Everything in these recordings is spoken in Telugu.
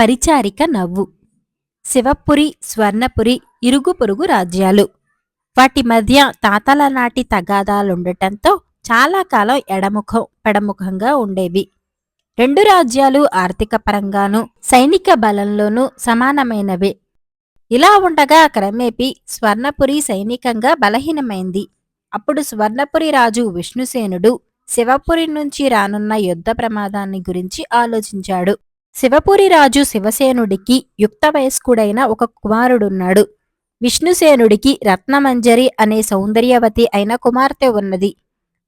పరిచారిక నవ్వు. శివపురి స్వర్ణపురి ఇరుగు పొరుగు రాజ్యాలు. వాటి మధ్య తాతల నాటి తగాదాలుండటంతో చాలా కాలం ఎడముఖం పెడముఖంగా ఉండేవి. రెండు రాజ్యాలు ఆర్థిక పరంగానూ సైనిక బలంలోనూ సమానమైనవే. ఇలా ఉండగా క్రమేపీ స్వర్ణపురి సైనికంగా బలహీనమైంది. అప్పుడు స్వర్ణపురి రాజు విష్ణుసేనుడు శివపురి నుంచి రానున్న యుద్ధ ప్రమాదాన్ని గురించి ఆలోచించాడు. శివపురి రాజు శివసేనుడికి యుక్త వయస్కుడైన ఒక కుమారుడున్నాడు. విష్ణుసేనుడికి రత్నమంజరి అనే సౌందర్యవతి అయిన కుమార్తె ఉన్నది.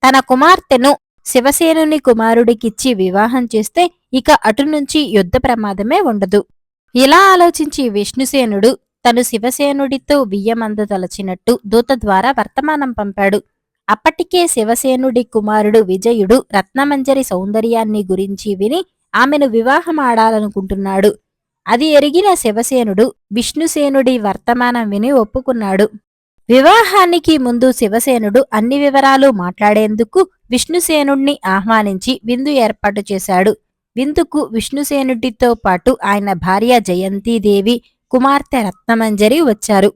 తన కుమార్తెను శివసేనుని కుమారుడికిచ్చి వివాహం చేస్తే ఇక అటు నుంచి యుద్ధ ప్రమాదమే ఉండదు. ఇలా ఆలోచించి విష్ణుసేనుడు తను శివసేనుడితో బియ్యమందదలచినట్టు దూత ద్వారా వర్తమానం పంపాడు. అప్పటికే శివసేనుడి కుమారుడు విజయుడు రత్నమంజరి సౌందర్యాన్ని గురించి విని ఆమెను వివాహమాడాలనుకుంటున్నాడు అది ఎరిగిన శివసేనుడు విష్ణుసేనుడి వర్తమానం విని ఒప్పుకున్నాడు. వివాహానికి ముందు శివసేనుడు అన్ని వివరాలు మాట్లాడేందుకు విష్ణుసేనుణ్ణి ఆహ్వానించి విందు ఏర్పాటు చేశాడు. విందుకు విష్ణుసేనుడితో పాటు ఆయన భార్య జయంతీదేవి కుమార్తె రత్నమంజరి వచ్చారు.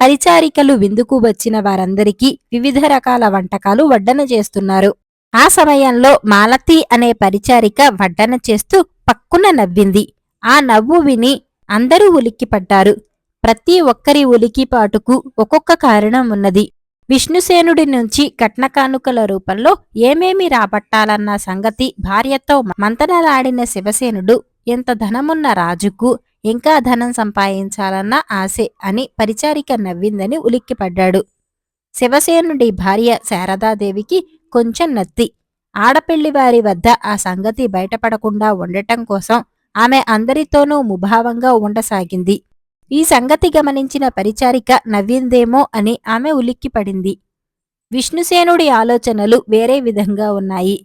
పరిచారికలు విందుకు వచ్చిన వారందరికీ వివిధ రకాల వంటకాలు వడ్డన చేస్తున్నారు. ఆ సమయంలో మాలతి అనే పరిచారిక వడ్డన చేస్తూ పక్కున నవ్వింది. ఆ నవ్వు విని అందరూ ఉలిక్కిపడ్డారు. ప్రతి ఒక్కరి ఉలికిపాటుకు ఒక్కొక్క కారణం ఉన్నది. విష్ణుసేనుడి నుంచి కట్నకానుకల రూపంలో ఏమేమి రాబట్టాలన్న సంగతి భార్యతో మంతనలాడిన శివసేనుడు ఎంత ధనమున్న రాజుకు ఇంకా ధనం సంపాదించాలన్న ఆశే అని పరిచారిక నవ్విందని ఉలిక్కిపడ్డాడు. శివసేనుడి భార్య శారదాదేవికి కొంచెం నత్తి. ఆడపెళ్ళివారి వద్ద ఆ సంగతి బయటపడకుండా ఉండటం కోసం ఆమె అందరితోనూ ముభావంగా ఉండసాగింది. ఈ సంగతి గమనించిన పరిచారిక నవ్విందేమో అని ఆమె ఉలిక్కిపడింది. విష్ణుసేనుడి ఆలోచనలు వేరే విధంగా ఉన్నాయి.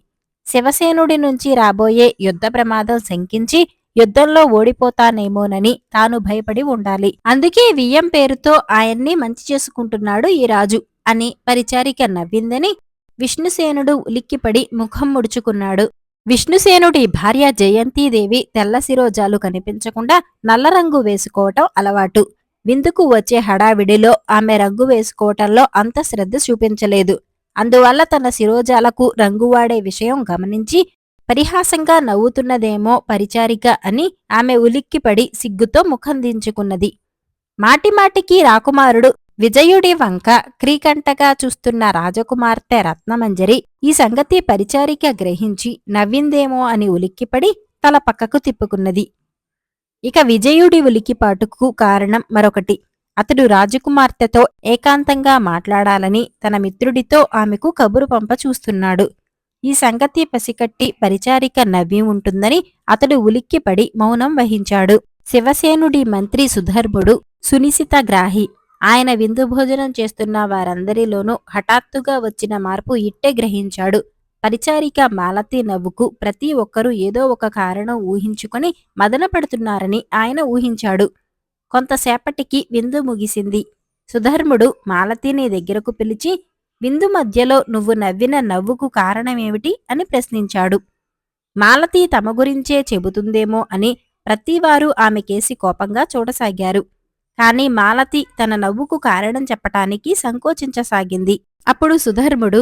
శివసేనుడి నుంచి రాబోయే యుద్ధ ప్రమాదం శంకించి యుద్ధంలో ఓడిపోతానేమోనని తాను భయపడి ఉండాలి. అందుకే వియ్యం పేరుతో ఆయన్ని మంచి చేసుకుంటున్నాడు ఈ రాజు అని పరిచారిక నవ్విందని విష్ణుసేనుడు ఉలిక్కిపడి ముఖం ముడుచుకున్నాడు. విష్ణుసేనుడి భార్య జయంతీదేవి తెల్ల శిరోజాలు కనిపించకుండా నల్ల రంగు వేసుకోవటం అలవాటు. విందుకు వచ్చే హడావిడిలో ఆమె రంగు వేసుకోవటంలో అంత శ్రద్ధ చూపించలేదు. అందువల్ల తన శిరోజాలకు రంగు వాడే విషయం గమనించి పరిహాసంగా నవ్వుతున్నదేమో పరిచారిక అని ఆమె ఉలిక్కిపడి సిగ్గుతో ముఖం దించుకున్నది. మాటిమాటికి రాకుమారుడు విజయుడి వంక క్రీకంటగా చూస్తున్న రాజకుమార్తె రత్నమంజరి ఈ సంగతి పరిచారిక గ్రహించి నవ్విందేమో అని ఉలిక్కిపడి తల పక్కకు తిప్పుకున్నది. ఇక విజయుడి ఉలికిపాటుకు కారణం మరొకటి. అతడు రాజకుమార్తెతో ఏకాంతంగా మాట్లాడాలని తన మిత్రుడితో ఆమెకు కబురు పంప చూస్తున్నాడు. ఈ సంగతి పసికట్టి పరిచారిక నవ్వి ఉంటుందని అతడు ఉలిక్కిపడి మౌనం వహించాడు. శివసేనుడి మంత్రి సుధర్ముడు సునిశిత గ్రాహి ఆయన విందు భోజనం చేస్తున్న వారందరిలోనూ హఠాత్తుగా వచ్చిన మార్పు ఇట్టే గ్రహించాడు. పరిచారిక మాలతి నవ్వుకు ప్రతి ఒక్కరూ ఏదో ఒక కారణం ఊహించుకొని మదనపడుతున్నారని ఆయన ఊహించాడు. కొంతసేపటికి విందు ముగిసింది. సుధర్ముడు మాలతిని దగ్గరకు పిలిచి విందు మధ్యలో నువ్వు నవ్విన నవ్వుకు కారణమేమిటి? అని ప్రశ్నించాడు. మాలతి తమ గురించే చెబుతుందేమో అని ప్రతివారు ఆమెకేసి కోపంగా చూడసాగారు. కానీ మాలతి తన నవ్వుకు కారణం చెప్పటానికి సంకోచించసాగింది. అప్పుడు సుధర్ముడు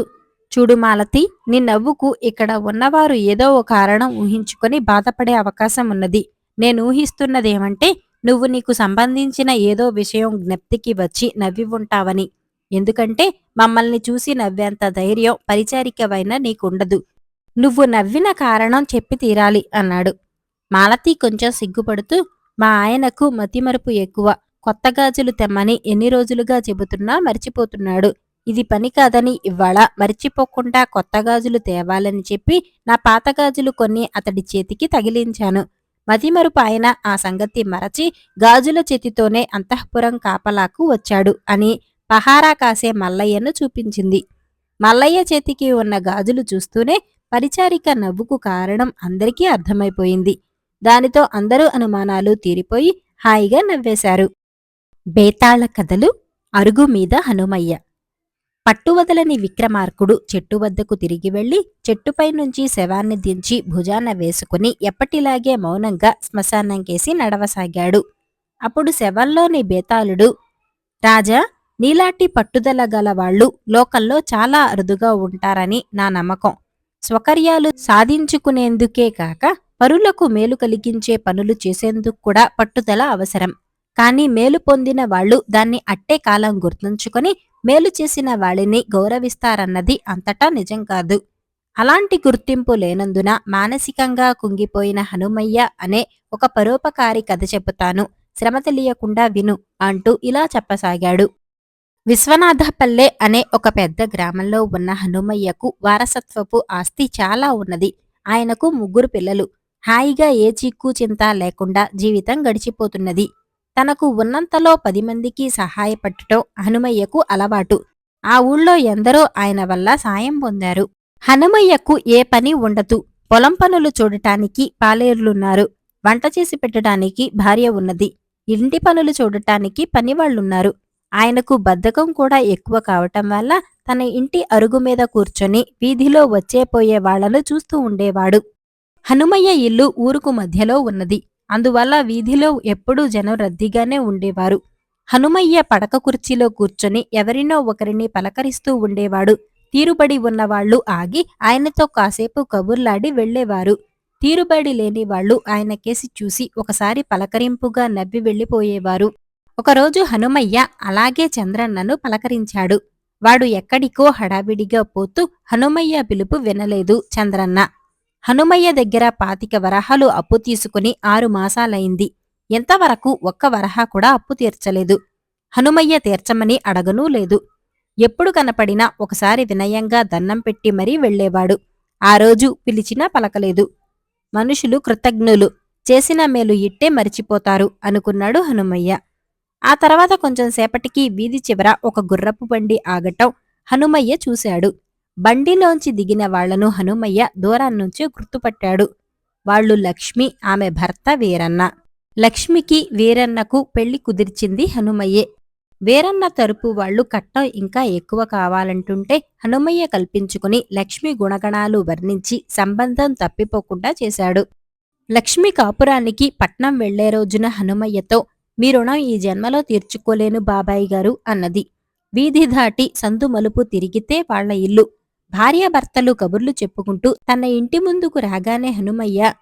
చూడు మాలతి నీ నవ్వుకు ఇక్కడ ఉన్నవారు ఏదో ఓ కారణం ఊహించుకొని బాధపడే అవకాశం ఉన్నది. నేను ఊహిస్తున్నదేమంటే నువ్వు నీకు సంబంధించిన ఏదో విషయం జ్ఞప్తికి వచ్చి నవ్వి ఉంటావని. ఎందుకంటే మమ్మల్ని చూసి నవ్వేంత ధైర్యం పరిచారికవైన నీకుండదు. నువ్వు నవ్విన కారణం చెప్పి తీరాలి అన్నాడు. మాలతి కొంచెం సిగ్గుపడుతూ మా ఆయనకు మతిమరుపు ఎక్కువ. కొత్త గాజులు తెమ్మని ఎన్ని రోజులుగా చెబుతున్నా మర్చిపోతున్నాడు. ఇది పని కాదని ఇవాళ మర్చిపోకుండా కొత్త గాజులు తేవాలని చెప్పి నా పాత గాజులు కొన్ని అతడి చేతికి తగిలించాను. మతిమరుపు ఆయన ఆ సంగతి మరచి గాజుల చేతితోనే అంతఃపురం కాపలాకు వచ్చాడు అని పహారా కాసే మల్లయ్యను చూపించింది. మల్లయ్య చేతికి ఉన్న గాజులు చూస్తూనే పరిచారిక నవ్వుకు కారణం అందరికీ అర్థమైపోయింది. దానితో అందరూ అనుమానాలు తీరిపోయి హాయిగా నవ్వేశారు. బేతాళ కథలు అరుగు మీద హనుమయ్య. పట్టువదలని విక్రమార్కుడు చెట్టు వద్దకు తిరిగి వెళ్ళి చెట్టుపై నుంచి శవాన్ని దించి భుజాన వేసుకుని ఎప్పటిలాగే మౌనంగా శ్మశానంకేసి నడవసాగాడు. అప్పుడు శవంలోని బేతాళుడు రాజా నీలాంటి పట్టుదల గల వాళ్ళు లోకల్లో చాలా అరుదుగా ఉంటారని నా నమ్మకం. స్వకర్యాలు సాధించుకునేందుకే కాక పరులకు మేలు కలిగించే పనులు చేసేందుకు కూడా పట్టుదల అవసరం. కానీ మేలు పొందిన వాళ్ళు దాన్ని అట్టే కాలం గుర్తుంచుకొని మేలు చేసిన వాళ్ళని గౌరవిస్తారన్నది అంతటా నిజం కాదు. అలాంటి గుర్తింపు లేనందున మానసికంగా కుంగిపోయిన హనుమయ్య అనే ఒక పరోపకారి కథ చెబుతాను. శ్రమ తెలియకుండా విను అంటూ ఇలా చెప్పసాగాడు. విశ్వనాథపల్లె అనే ఒక పెద్ద గ్రామంలో ఉన్న హనుమయ్యకు వారసత్వపు ఆస్తి చాలా ఉన్నది. ఆయనకు ముగ్గురు పిల్లలు. హాయిగా ఏ చిక్కు చింత లేకుండా జీవితం గడిచిపోతున్నది. తనకు ఉన్నంతలో పది మందికి సహాయపడటం హనుమయ్యకు అలవాటు. ఆ ఊళ్ళో ఎందరో ఆయన వల్ల సాయం పొందారు. హనుమయ్యకు ఏ పని ఉండదు. పొలం పనులు చూడటానికి పాలేరులున్నారు. వంట చేసి పెట్టడానికి భార్య ఉన్నది. ఇంటి పనులు చూడటానికి పనివాళ్ళున్నారు ఆయనకు బద్ధకం కూడా ఎక్కువ కావటం వల్ల తన ఇంటి అరుగు మీద కూర్చొని వీధిలో వచ్చే పోయే వాళ్ళను చూస్తూ ఉండేవాడు. హనుమయ్య ఇల్లు ఊరుకు మధ్యలో ఉన్నది. అందువల్ల వీధిలో ఎప్పుడూ జనం రద్దీగానే ఉండేవారు. హనుమయ్య పడక కుర్చీలో కూర్చొని ఎవరినో ఒకరిని పలకరిస్తూ ఉండేవాడు. తీరుబడి ఉన్నవాళ్ళు ఆగి ఆయనతో కాసేపు కబుర్లాడి వెళ్ళేవారు తీరుబడి లేని వాళ్ళు ఆయన కేసి చూసి ఒకసారి పలకరింపుగా నవ్వి వెళ్ళిపోయేవారు ఒకరోజు హనుమయ్య అలాగే చంద్రన్నను పలకరించాడు. వాడు ఎక్కడికో హడావిడిగా పోతూ హనుమయ్య పిలుపు వినలేదు చంద్రన్న. హనుమయ్య దగ్గర పాతిక వరహాలు అప్పు తీసుకుని ఆరు మాసాలైంది. ఎంతవరకు ఒక్క వరహా కూడా అప్పు తీర్చలేదు. హనుమయ్య తీర్చమని అడగనూ లేదు. ఎప్పుడు కనపడినా ఒకసారి వినయంగా దన్నం పెట్టి మరీ వెళ్ళేవాడు ఆ రోజు పిలిచినా పలకలేదు. మనుషులు కృతజ్ఞులు. చేసిన మేలు ఇట్టే మరిచిపోతారు అనుకున్నాడు హనుమయ్య. ఆ తర్వాత కొంచెం సేపటికి వీధి చివర ఒక గుర్రపు బండి ఆగటం హనుమయ్య చూశాడు. బండిలోంచి దిగిన వాళ్ళను హనుమయ్య దూరం నుంచి గుర్తుపట్టాడు. వాళ్ళు లక్ష్మి ఆమె భర్త వీరన్న. లక్ష్మికి వీరన్నకు పెళ్ళి కుదిర్చింది హనుమయ్యే. వీరన్న తరపు వాళ్ళు కట్నం ఇంకా ఎక్కువ కావాలంటుంటే హనుమయ్య కల్పించుకుని లక్ష్మి గుణగణాలు వర్ణించి సంబంధం తప్పిపోకుండా చేశాడు. లక్ష్మి కాపురానికి పట్నం వెళ్ళే రోజున హనుమయ్యతో మీ రుణం ఈ జన్మలో తీర్చుకోలేను బాబాయి గారు అన్నది. వీధి దాటి సందు మలుపు తిరిగితే వాళ్ళ ఇల్లు భార్యాభర్తలు కబుర్లు చెప్పుకుంటూ తన ఇంటి ముందుకు రాగానే హనుమయ్య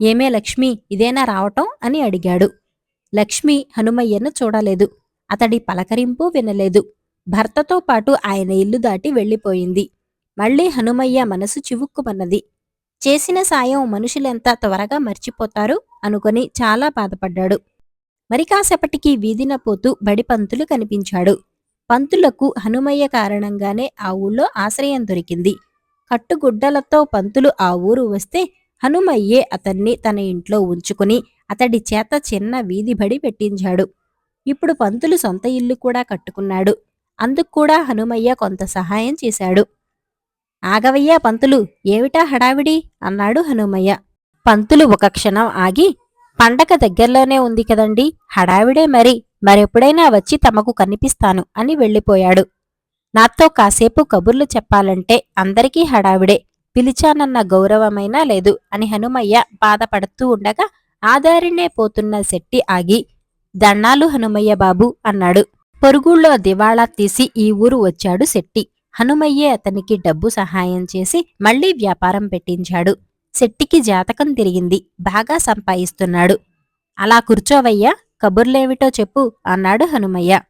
ఏమే లక్ష్మి ఇదేనా రావటం? అని అడిగాడు. లక్ష్మి హనుమయ్యను చూడలేదు. అతడి పలకరింపు వినలేదు. భర్తతో పాటు ఆయన ఇల్లు దాటి వెళ్ళిపోయింది. మళ్ళీ హనుమయ్య మనసు చివుక్కుమన్నది. చేసిన సాయం మనుషులెంత త్వరగా మర్చిపోతారు? అనుకొని చాలా బాధపడ్డాడు. మరి కాసేపటికి వీధిన పోతూ బడిపంతులు కనిపించాడు. పంతులకు హనుమయ్య కారణంగానే ఆ ఊళ్ళో ఆశ్రయం దొరికింది. కట్టుగుడ్డలతో పంతులు ఆ ఊరు వస్తే హనుమయ్యే అతన్ని తన ఇంట్లో ఉంచుకుని అతడి చేత చిన్న వీధి బడి పెట్టించాడు. ఇప్పుడు పంతులు సొంత ఇల్లు కూడా కట్టుకున్నాడు. అందుకు కూడా హనుమయ్య కొంత సహాయం చేశాడు. ఆగవయ్యా పంతులు ఏమిటా హడావిడి? అన్నాడు హనుమయ్య. పంతులు ఒక క్షణం ఆగి పండగ దగ్గరలోనే ఉంది కదండి హడావిడే మరి. మరెప్పుడైనా వచ్చి తమకు కనిపిస్తాను అని వెళ్ళిపోయాడు. నాతో కాసేపు కబుర్లు చెప్పాలంటే అందరికీ హడావిడే. పిలిచానన్న గౌరవమైనా లేదు అని హనుమయ్య బాధపడుతూ ఉండగా ఆదారినే పోతున్న శెట్టి ఆగి దన్నాలు హనుమయ్య బాబు అన్నాడు. పొరుగుళ్ళో దివాళా తీసి ఈ ఊరు వచ్చాడు శెట్టి. హనుమయ్యే అతనికి డబ్బు సహాయం చేసి మళ్ళీ వ్యాపారం పెట్టించాడు. శెట్టికి జాతకం తిరిగింది. బాగా సంపాదిస్తున్నాడు. అలా కూర్చోవయ్యా కబుర్లేమిటో చెప్పు అన్నాడు హనుమయ్య.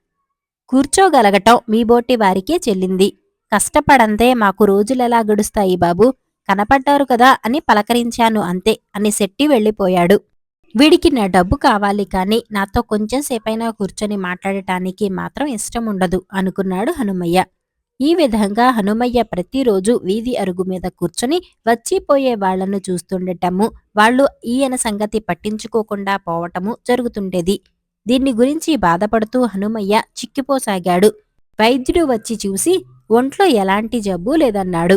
కూర్చోగలగటం మీ బోటి వారికే చెల్లింది. కష్టపడంతే మాకు రోజులెలా గడుస్తాయి బాబు? కనపడ్డారు కదా అని పలకరించాను అంతే అని శెట్టి వెళ్ళిపోయాడు. వీడికి నా డబ్బు కావాలి కానీ నాతో కొంచెం సేపైనా కూర్చొని మాట్లాడటానికి మాత్రం ఇష్టం ఉండదు అనుకున్నాడు హనుమయ్య. ఈ విధంగా హనుమయ్య ప్రతిరోజు వీధి అరుగు మీద కూర్చొని వచ్చిపోయే వాళ్ళను చూస్తుండటము వాళ్ళు ఈయన సంగతి పట్టించుకోకుండా పోవటము జరుగుతుండేది. దీన్ని గురించి బాధపడుతూ హనుమయ్య చిక్కిపోసాగాడు. వైద్యుడు వచ్చి చూసి ఒంట్లో ఎలాంటి జబ్బు లేదన్నాడు.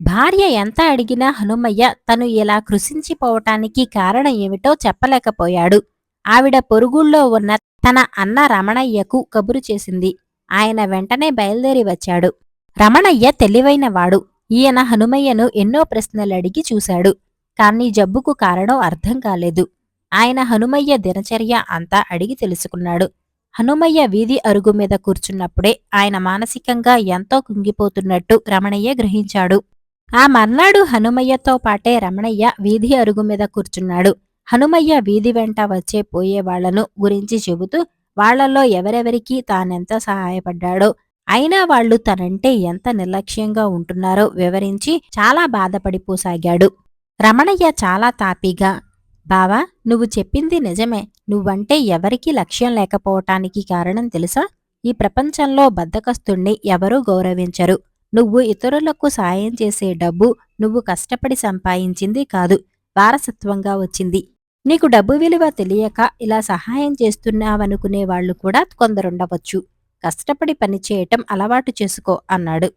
భార్య ఎంత అడిగినా హనుమయ్య తను ఇలా కృషించిపోవటానికి కారణం ఏమిటో చెప్పలేకపోయాడు. ఆవిడ పొరుగుళ్ళో ఉన్న తన అన్న రమణయ్యకు కబురు చేసింది. ఆయన వెంటనే బయలుదేరి వచ్చాడు. రమణయ్య తెలివైనవాడు. ఈయన హనుమయ్యను ఎన్నో ప్రశ్నలడిగి చూశాడు. కాని జబ్బుకు కారణం అర్థం కాలేదు. ఆయన హనుమయ్య దినచర్య అంతా అడిగి తెలుసుకున్నాడు. హనుమయ్య వీధి అరుగు మీద కూర్చున్నప్పుడే ఆయన మానసికంగా ఎంతో కుంగిపోతున్నట్టు రమణయ్య గ్రహించాడు. ఆ మర్నాడు హనుమయ్యతో పాటే రమణయ్య వీధి అరుగు మీద కూర్చున్నాడు. హనుమయ్య వీధి వెంట వచ్చే పోయే వాళ్ళను గురించి చెబుతూ వాళ్ళలో ఎవరెవరికి తానెంత సహాయపడ్డాడో అయినా వాళ్ళు తనంటే ఎంత నిర్లక్ష్యంగా ఉంటున్నారో వివరించి చాలా బాధపడిపోసాగాడు. రమణయ్య చాలా తాపీగా బావా నువ్వు చెప్పింది నిజమే. నువ్వంటే ఎవరికీ లక్ష్యం లేకపోవటానికి కారణం తెలుసా? ఈ ప్రపంచంలో బద్దకస్తుణ్ణి ఎవరూ గౌరవించరు. నువ్వు ఇతరులకు సాయం చేసే డబ్బు నువ్వు కష్టపడి సంపాదించింది కాదు వారసత్వంగా వచ్చింది. నీకు డబ్బు విలువ తెలియక ఇలా సహాయం చేస్తున్నావనుకునే వాళ్ళు కూడా కొందరుండవచ్చు. కష్టపడి పనిచేయటం అలవాటు చేసుకో అన్నాడు.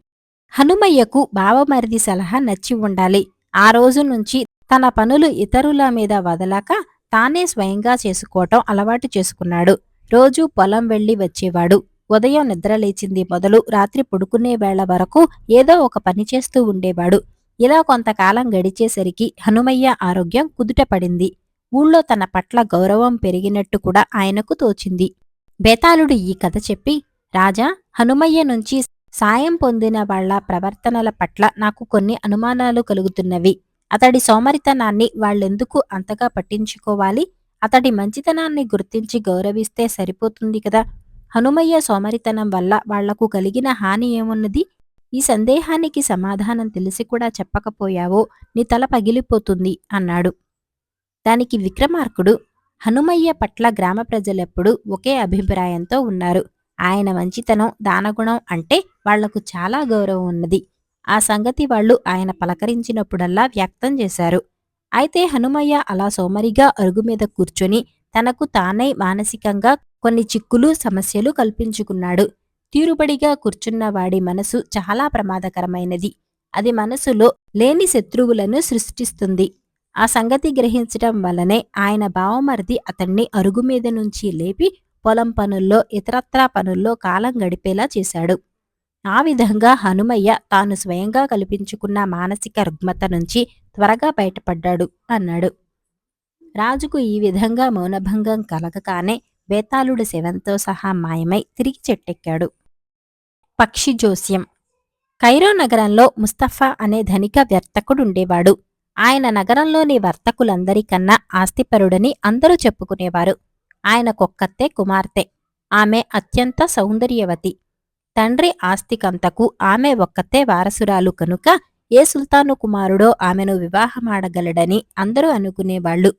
హనుమయ్యకు బావమరిది సలహా నచ్చి ఉండాలి. ఆ రోజు నుంచి తన పనులు ఇతరుల మీద వదలక తానే స్వయంగా చేసుకోవటం అలవాటు చేసుకున్నాడు. రోజూ పొలం వెళ్ళి వచ్చేవాడు. ఉదయం నిద్రలేచింది మొదలు రాత్రి పడుకునే వేళ వరకు ఏదో ఒక పని చేస్తూ ఉండేవాడు. ఇలా కొంతకాలం గడిచేసరికి హనుమయ్య ఆరోగ్యం కుదుటపడింది ఊళ్ళో తన పట్ల గౌరవం పెరిగినట్టు కూడా ఆయనకు తోచింది. బేతాళుడు ఈ కథ చెప్పి రాజా హనుమయ్య నుంచి సాయం పొందిన వాళ్ళ ప్రవర్తనల పట్ల నాకు కొన్ని అనుమానాలు కలుగుతున్నవి. అతడి సోమరితనాన్ని వాళ్ళెందుకు అంతగా పట్టించుకోవాలి? అతడి మంచితనాన్ని గుర్తించి గౌరవిస్తే సరిపోతుంది కదా? హనుమయ్య సోమరితనం వల్ల వాళ్ళకు కలిగిన హాని ఏమున్నది? ఈ సందేహానికి సమాధానం తెలిసి కూడా చెప్పకపోయావో? నీ తల పగిలిపోతుంది అన్నాడు. దానికి విక్రమార్కుడు హనుమయ్య పట్ల గ్రామ ప్రజలెప్పుడూ ఒకే అభిప్రాయంతో ఉన్నారు. ఆయన మంచితనం దానగుణం అంటే వాళ్ళకు చాలా గౌరవం ఉన్నది. ఆ సంగతి వాళ్ళు ఆయన పలకరించినప్పుడల్లా వ్యక్తం చేశారు. అయితే హనుమయ్య అలా సోమరిగా అరుగు మీద కూర్చొని తనకు తానై మానసికంగా కొన్ని చిక్కులు సమస్యలు కల్పించుకున్నాడు. తీరుబడిగా కూర్చున్నవాడి మనసు చాలా ప్రమాదకరమైనది. అది మనసులో లేని శత్రువులను సృష్టిస్తుంది. ఆ సంగతి గ్రహించటం వల్లనే ఆయన బావమరిది అతన్ని అరుగు మీద నుంచి లేపి పొలం పనుల్లో ఇతరత్రా పనుల్లో కాలం గడిపేలా చేశాడు. ఆ విధంగా హనుమయ్య తాను స్వయంగా కల్పించుకున్న మానసిక రుగ్మత నుంచి త్వరగా బయటపడ్డాడు అన్నాడు. రాజుకు ఈ విధంగా మౌనభంగం కలగగానే బేతాళుడు శవంతో సహా మాయమై తిరిగి చెట్టెక్కాడు. పక్షి జోస్యం. కైరో నగరంలో ముస్తఫా అనే ధనిక వర్తకుడుండేవాడు ఆయన నగరంలోని వర్తకులందరికన్నా ఆస్తిపరుడని అందరూ చెప్పుకునేవారు. ఆయనకొక్కతే కుమార్తె. ఆమె అత్యంత సౌందర్యవతి. తండ్రి ఆస్తికంతకు ఆమె ఒక్కతే వారసురాలు కనుక ఏ సుల్తాను కుమారుడో ఆమెను వివాహమాడగలడని అందరూ అనుకునేవాళ్ళు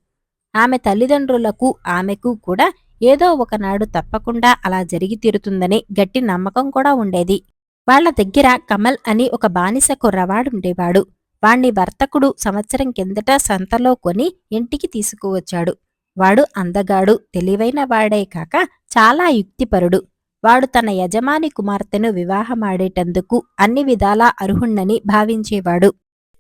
ఆమె తల్లిదండ్రులకు ఆమెకు కూడా ఏదో ఒకనాడు తప్పకుండా అలా జరిగి తీరుతుందని గట్టి నమ్మకం కూడా ఉండేది. వాళ్ళ దగ్గర కమల్ అని ఒక బానిస కుర్రవాడుండేవాడు వాణ్ణి వర్తకుడు సంవత్సరం కిందట సంతలో కొని ఇంటికి తీసుకువచ్చాడు. వాడు అందగాడు తెలివైన వాడే కాక చాలా యుక్తిపరుడు. వాడు తన యజమాని కుమార్తెను వివాహమాడేటందుకు అన్ని విధాలా అర్హుణ్ణని భావించేవాడు.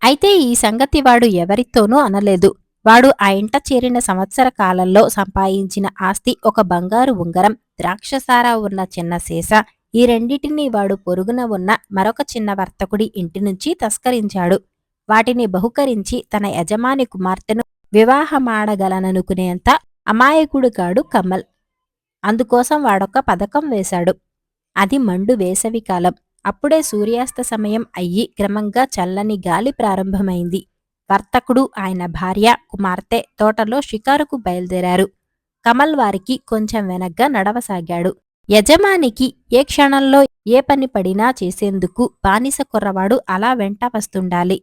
అయితే ఈ సంగతి వాడు ఎవరితోనూ అనలేదు. వాడు ఆ ఇంట చేరిన సంవత్సర కాలంలో సంపాదించిన ఆస్తి ఒక బంగారు ఉంగరం ద్రాక్షసారా ఉన్న చిన్న సీస ఈ రెండిటినీ వాడు పొరుగున ఉన్న మరొక చిన్న వర్తకుడి ఇంటి నుంచి తస్కరించాడు. వాటిని బహుకరించి తన యజమాని కుమార్తెను వివాహమాడగలననుకునేంత అమాయకుడు కాడు కమల్. అందుకోసం వాడొక పథకం వేశాడు. అది మండు వేసవికాలం అప్పుడే సూర్యాస్త సమయం అయ్యి క్రమంగా చల్లని గాలి ప్రారంభమైంది. వర్తకుడు ఆయన భార్య కుమార్తె తోటలో షికారుకు బయలుదేరారు. కమల్ వారికి కొంచెం వెనగ్గా నడవసాగాడు. యజమానికి ఏ క్షణంలో ఏ పని పడినా చేసేందుకు బానిస కుర్రవాడు అలా వెంట వస్తుండాలి.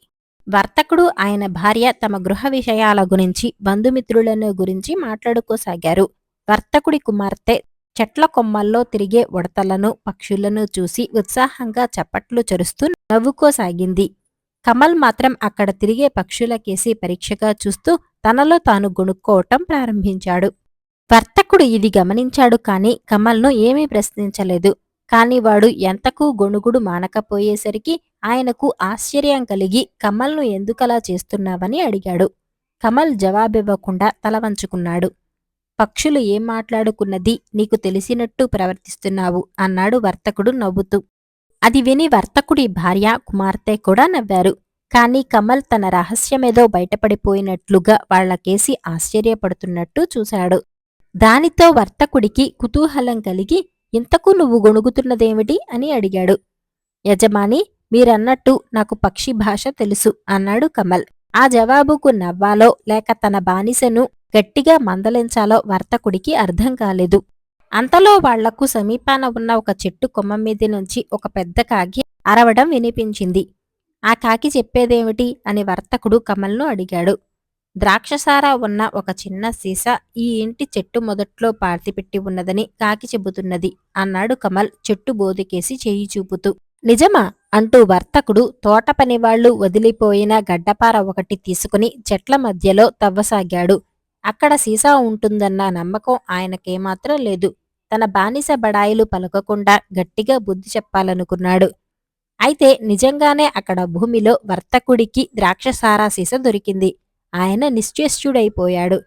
వర్తకుడు ఆయన భార్య తమ గృహ విషయాల గురించి బంధుమిత్రులను గురించి మాట్లాడుకోసాగారు. వర్తకుడి కుమార్తె చెట్ల కొమ్మల్లో తిరిగే ఉడతలను పక్షులను చూసి ఉత్సాహంగా చప్పట్లు చరుస్తూ నవ్వుకోసాగింది. కమల్ మాత్రం అక్కడ తిరిగే పక్షులకేసి పరీక్షగా చూస్తూ తనలో తాను గొణుక్కోవటం ప్రారంభించాడు. వర్తకుడు ఇది గమనించాడు కాని కమల్ను ఏమీ ప్రశ్నించలేదు. కాని వాడు ఎంతకు గొణుగుడు మానకపోయేసరికి ఆయనకు ఆశ్చర్యం కలిగి కమల్ను ఎందుకలా చేస్తున్నావని అడిగాడు. కమల్ జవాబివ్వకుండా తల వంచుకున్నాడు. పక్షులు ఏం మాట్లాడుకున్నది నీకు తెలిసినట్టు ప్రవర్తిస్తున్నావు అన్నాడు వర్తకుడు నవ్వుతూ. అది విని వర్తకుడి భార్య కుమార్తె కూడా నవ్వారు. కాని కమల్ తన రహస్యమేదో బయటపడిపోయినట్లుగా వాళ్ళకేసి ఆశ్చర్యపడుతున్నట్టు చూశాడు. దానితో వర్తకుడికి కుతూహలం కలిగి ఇంతకు నువ్వు గొణుగుతున్నదేమిటి అని అడిగాడు. యజమాని మీరన్నట్టు నాకు పక్షి భాష తెలుసు అన్నాడు కమల్. ఆ జవాబుకు నవ్వాలో లేక తన బానిసను గట్టిగా మందలించాలో వర్తకుడికి అర్థం కాలేదు. అంతలో వాళ్ళకు సమీపాన ఉన్న ఒక చెట్టు కొమ్మ మీద నుంచి ఒక పెద్ద కాకి అరవడం వినిపించింది. ఆ కాకి చెప్పేదేమిటి అని వర్తకుడు కమల్ను అడిగాడు. ద్రాక్షసార ఉన్న ఒక చిన్న సీసా ఈ ఇంటి చెట్టు మొదట్లో పార్తిపెట్టి ఉన్నదని కాకి చెబుతున్నది. అన్నాడు కమల్ చెట్టు బోదికేసి చేయి చూపుతూ. నిజమా? అంటూ వర్తకుడు తోట పనివాళ్ళు వదిలిపోయిన గడ్డపార ఒకటి తీసుకుని చెట్ల మధ్యలో తవ్వసాగాడు. అక్కడ సీసా ఉంటుందన్న నమ్మకం ఆయనకేమాత్రం లేదు. తన బానిస బడాయిలు పలకకుండా గట్టిగా బుద్ధి చెప్పాలనుకున్నాడు. అయితే నిజంగానే అక్కడ భూమిలో వర్తకుడికి ద్రాక్షసారా సీస దొరికింది. ఆయన నిశ్చేష్యుడైపోయాడు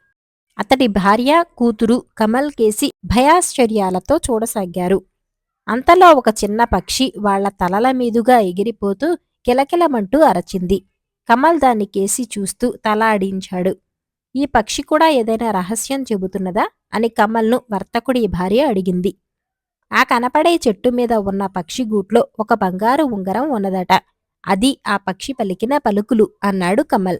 అతడి భార్య కూతురు కమల్ కేసి భయాశ్చర్యాలతో చూడసాగారు. అంతలో ఒక చిన్న పక్షి వాళ్ళ తలల మీదుగా ఎగిరిపోతూ కిలకిలమంటూ అరచింది. కమల్ దాన్ని కేసి చూస్తూ తల ఆడించాడు ఈ పక్షి కూడా ఏదైనా రహస్యం చెబుతున్నదా? అని కమల్ను వర్తకుడి భార్య అడిగింది. ఆ కనపడే చెట్టు మీద ఉన్న పక్షి గూట్లో ఒక బంగారు ఉంగరం ఉన్నదట. అది ఆ పక్షి పలికిన పలుకులు అన్నాడు కమల్.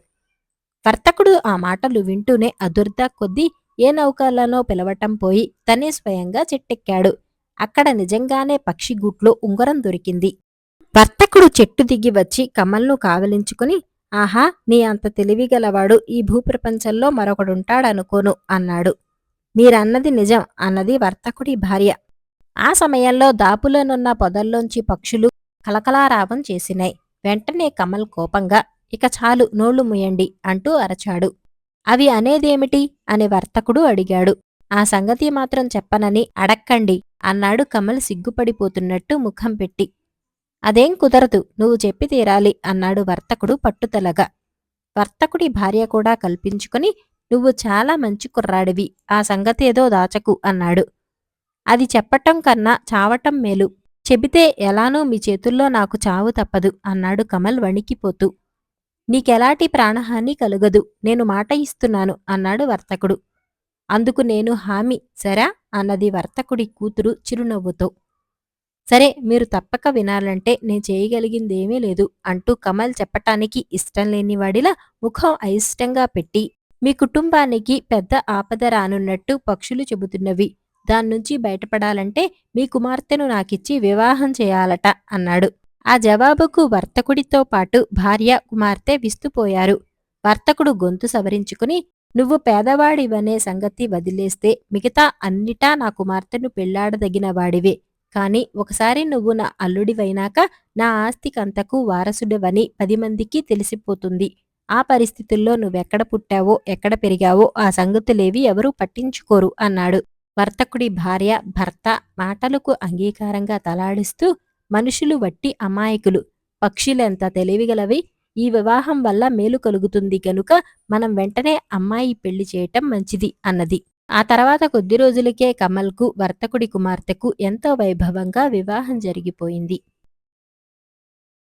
వర్తకుడు ఆ మాటలు వింటూనే అదుర్దా కొద్దీ ఏ నౌకలనో పిలవటం పోయి తనే స్వయంగా చెట్టెక్కాడు. అక్కడ నిజంగానే పక్షిగూట్లో ఉంగరం దొరికింది. వర్తకుడు చెట్టు దిగి వచ్చి కమల్ను కావలించుకుని ఆహా నీ అంత తెలివిగలవాడు ఈ భూప్రపంచంలో మరొకడుంటాడనుకోను అన్నాడు. మీరన్నది నిజం అన్నది వర్తకుడి భార్య. ఆ సమయంలో దాపులోనున్న పొదల్లోంచి పక్షులు కలకలారావం చేసినాయి. వెంటనే కమల్ కోపంగా ఇక చాలు నోళ్ళు ముయండి అంటూ అరచాడు. అవి అనేదేమిటి? అని వర్తకుడు అడిగాడు. ఆ సంగతి మాత్రం చెప్పనని అడక్కండి అన్నాడు కమల్ సిగ్గుపడిపోతున్నట్టు ముఖం పెట్టి. అదేం కుదరదు నువ్వు చెప్పి తీరాలి అన్నాడు వర్తకుడు పట్టుదలగా. వర్తకుడి భార్య కూడా కల్పించుకుని నువ్వు చాలా మంచి కుర్రాడివి ఆ సంగతేదో దాచకు అన్నాడు. అది చెప్పటం కన్నా చావటం మేలు. చెబితే ఎలానూ మీ చేతుల్లో నాకు చావు తప్పదు అన్నాడు కమల్ వణికిపోతూ. నీకెలాంటి ప్రాణహాని కలుగదు. నేను మాట ఇస్తున్నాను అన్నాడు వర్తకుడు. అందుకు నేను హామీ సరా? అన్నది వర్తకుడి కూతురు చిరునవ్వుతో. సరే మీరు తప్పక వినాలంటే నేను చేయగలిగిందేమీ లేదు అంటూ కమల్ చెప్పటానికి ఇష్టం లేని వాడిలా ముఖం అయిష్టంగా పెట్టి మీ కుటుంబానికి పెద్ద ఆపద రానున్నట్టు పక్షులు చెబుతున్నవి. దాన్నుంచి బయటపడాలంటే మీ కుమార్తెను నాకిచ్చి వివాహం చేయాలట అన్నాడు. ఆ జవాబుకు వర్తకుడితో పాటు భార్య కుమార్తె విస్తుపోయారు వర్తకుడు గొంతు సవరించుకుని నువ్వు పేదవాడివనే సంగతి వదిలేస్తే మిగతా అన్నిటా నా కుమార్తెను పెళ్ళాడదగిన వాడివే కాని ఒకసారి నువ్వు నా అల్లుడివైనాక నా ఆస్తికంతకు వారసుడివని పది మందికి తెలిసిపోతుంది. ఆ పరిస్థితుల్లో నువ్వెక్కడ పుట్టావో ఎక్కడ పెరిగావో ఆ సంగతులేవి ఎవరూ పట్టించుకోరు అన్నాడు. వర్తకుడి భార్య భర్త మాటలకు అంగీకారంగా తలాడిస్తూ మనుషులు వట్టి అమాయకులు. పక్షులెంత తెలివిగలవి? ఈ వివాహం వల్ల మేలు కలుగుతుంది గనుక మనం వెంటనే అమ్మాయి పెళ్ళి చేయటం మంచిది అన్నది. ఆ తర్వాత కొద్ది రోజులకే కమల్కు వర్తకుడి కుమార్తెకు ఎంతో వైభవంగా వివాహం జరిగిపోయింది.